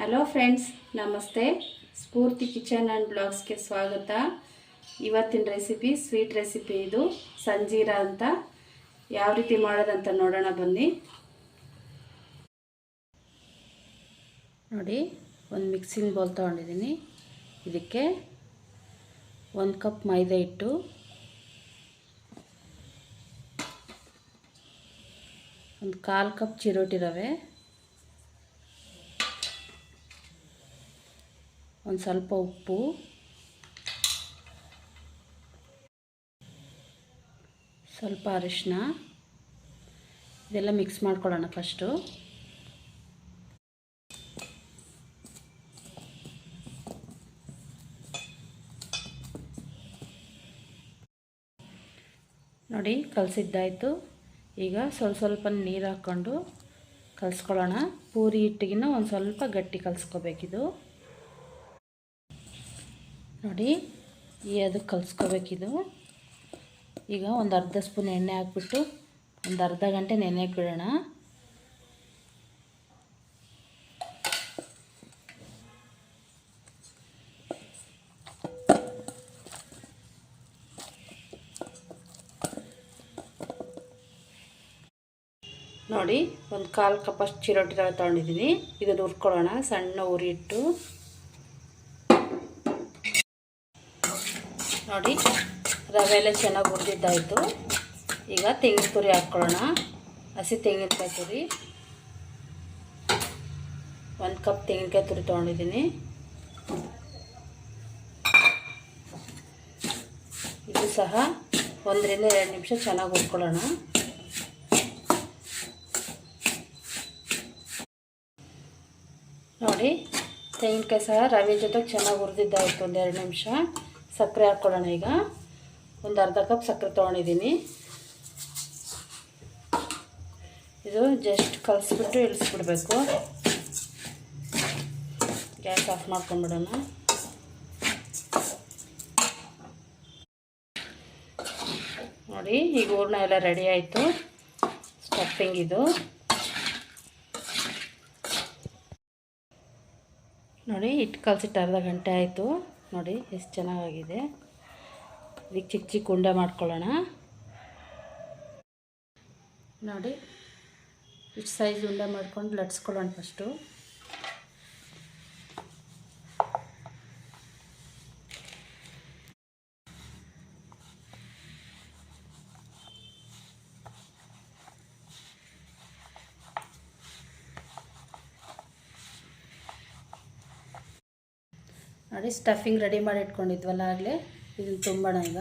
Hello friends ನಮಸ್ತೆ. ಸ್ಫೂರ್ತಿ kitchen and ಬ್ಲಾಗ್ಸ್ಗೆ ಸ್ವಾಗತ. ಇವತ್ತಿನ ರೆಸಿಪಿ ಸ್ವೀಟ್ ರೆಸಿಪಿ ಇದು, ಸಂಜೀರಾ ಅಂತ. ಯಾವ ರೀತಿ ಮಾಡೋದಂತ ನೋಡೋಣ ಬನ್ನಿ. ನೋಡಿ, ಒಂದು ಮಿಕ್ಸಿಂಗ್ ಬೌಲ್ ತೊಗೊಂಡಿದ್ದೀನಿ. ಇದಕ್ಕೆ ಒಂದು ಕಪ್ ಮೈದಾ ಹಿಟ್ಟು. ಒಂದು ಕಾಲು ಕಪ್ ಚಿರೋಟಿ ರವೆ. ಒಂದು ಸ್ವಲ್ಪ ಉಪ್ಪು. ಸ್ವಲ್ಪ ಅರಿಶಿನ ಇದೆಲ್ಲ ಮಿಕ್ಸ್ ಮಾಡ್ಕೊಳ್ಳೋಣ ಫಸ್ಟು ನೋಡಿ, ಕಲಸಿದ್ದಾಯಿತು. ಈಗ ಸ್ವಲ್ಪ ಸ್ವಲ್ಪ ನೀರು ಹಾಕ್ಕೊಂಡು ಕಲಿಸ್ಕೊಳ್ಳೋಣ. ಪೂರಿ ಹಿಟ್ಟಿಗಿನ್ನ ಒಂದು ಸ್ವಲ್ಪ ಗಟ್ಟಿ ಕಲಿಸ್ಕೋಬೇಕಿದು. ನೋಡಿ, ಈ ಅದಕ್ಕೆ ಕಲಿಸ್ಕೋಬೇಕಿದು ಈಗ ಒಂದು ಅರ್ಧ ಸ್ಪೂನ್ ಎಣ್ಣೆ ಹಾಕ್ಬಿಟ್ಟು ಒಂದು ಅರ್ಧ ಗಂಟೆ ನೆನೆ ಬಿಡೋಣ ನೋಡಿ, ಒಂದು ಕಾಲು ಕಪ್ಪಷ್ಟು ಚಿರೋಟಿ ತಗೊಂಡಿದ್ದೀನಿ. ತೊಗೊಂಡಿದ್ದೀನಿ ಇದನ್ನು ಹುರ್ಕೊಳ್ಳೋಣ, ಸಣ್ಣ ಉರಿ ನೋಡಿ. ರವೆ ಎಲ್ಲ ಚೆನ್ನಾಗಿ ಹುರಿದಿದ್ದಾಯಿತು ಈಗ ತೆಂಗಿನ ತುರಿ ಹಾಕ್ಕೊಳ್ಳೋಣ ಹಸಿ ತೆಂಗಿನಕಾಯಿ ತುರಿ. ಒಂದು ಕಪ್ ತೆಂಗಿನಕಾಯಿ ತುರಿ ತೊಗೊಂಡಿದ್ದೀನಿ. ಇದು ಸಹ ಒಂದರಿಂದ ಎರಡು ನಿಮಿಷ ಚೆನ್ನಾಗಿ ಉರ್ಕೊಳ್ಳೋಣ ನೋಡಿ, ತೆಂಗಿನಕಾಯಿ ಸಹ ರವೆ ಜೊತೆಗೆ ಚೆನ್ನಾಗಿ ಹುರಿದಿದ್ದಾಯಿತು ಒಂದು ಎರಡು ನಿಮಿಷ. ಸಕ್ಕರೆ ಹಾಕ್ಕೊಳ್ಳೋಣ ಈಗ. ಒಂದು ಅರ್ಧ ಕಪ್ ಸಕ್ಕರೆ ತೊಗೊಂಡಿದ್ದೀನಿ. ಇದು ಜಸ್ಟ್ ಕಲಿಸ್ಬಿಟ್ಟು ಇಳಿಸ್ಬಿಡ್ಬೇಕು. ಗ್ಯಾಸ್ ಆಫ್ ಮಾಡ್ಕೊಂಡ್ಬಿಡೋಣ. ನೋಡಿ, ಈಗ ಹೂರ್ಣ ಎಲ್ಲ ರೆಡಿ ಆಯಿತು. ಸ್ಟಫಿಂಗ್ ಇದು. ನೋಡಿ ಇಟ್ಟು ಕಲಸಿಟ್ಟು ಅರ್ಧ ಗಂಟೆ ಆಯಿತು. ನೋಡಿ, ಎಷ್ಟು ಚೆನ್ನಾಗಾಗಿದೆ. ಇದಕ್ಕೆ ಚಿಕ್ಕ ಚಿಕ್ಕ ಉಂಡೆ ಮಾಡ್ಕೊಳ್ಳೋಣ. ನೋಡಿ, ಇಷ್ಟು ಸೈಜ್ ಉಂಡೆ ಮಾಡ್ಕೊಂಡು ಲಟ್ಸ್ಕೊಳ್ಳೋಣ ಫಸ್ಟು ನೋಡಿ ಸ್ಟಫಿಂಗ್ ರೆಡಿ ಮಾಡಿ ಇಟ್ಕೊಂಡಿದ್ವಲ್ಲ ಆಗಲೇ? ಇದನ್ನು ತುಂಬೋಣ ಈಗ.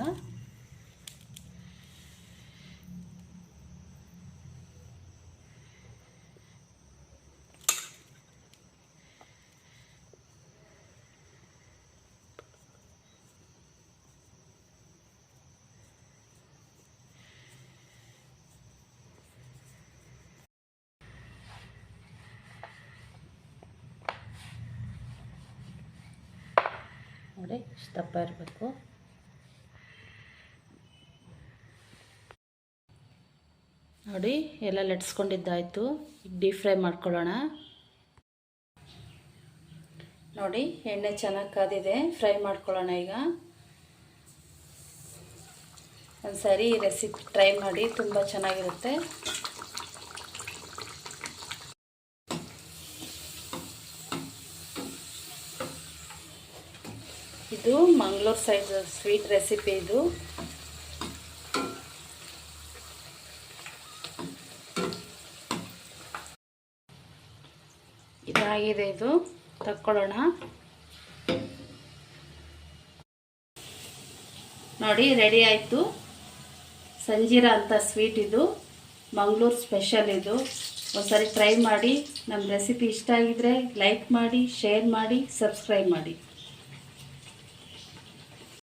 ನೋಡಿ ಇಷ್ಟು ದಪ್ಪ ಇರಬೇಕು ನೋಡಿ, ಎಲ್ಲ ಲಟ್ಸ್ಕೊಂಡಿದ್ದಾಯಿತು. ಈಗ ಡೀಪ್ ಫ್ರೈ ಮಾಡ್ಕೊಳ್ಳೋಣ. ನೋಡಿ, ಎಣ್ಣೆ ಚೆನ್ನಾಗಿ ಕಾದಿದೆ. ಫ್ರೈ ಮಾಡ್ಕೊಳ್ಳೋಣ ಈಗ. ಒಂದು ಸರಿ ರೆಸಿಪಿ ಟ್ರೈ ಮಾಡಿ, ತುಂಬ ಚೆನ್ನಾಗಿರುತ್ತೆ. ಇದು ಮಂಗಳೂರು ಸೈಡ್ ಸ್ವೀಟ್ ರೆಸಿಪಿ ಇದು. ಇದಾಗಿದೆ ಇದು. ತಕ್ಕೊಳ್ಳೋಣ. ನೋಡಿ ರೆಡಿ ಆಯಿತು. ಸಂಜೀರ ಅಂತ ಸ್ವೀಟ್ ಇದು. ಮಂಗಳೂರು ಸ್ಪೆಷಲ್ ಇದು. ಒಂದ್ಸರಿ ಟ್ರೈ ಮಾಡಿ. ನಮ್ಮ ರೆಸಿಪಿ ಇಷ್ಟ ಆಗಿದ್ರೆ ಲೈಕ್ ಮಾಡಿ ಶೇರ್ ಮಾಡಿ ಸಬ್ಸ್ಕ್ರೈಬ್ ಮಾಡಿ.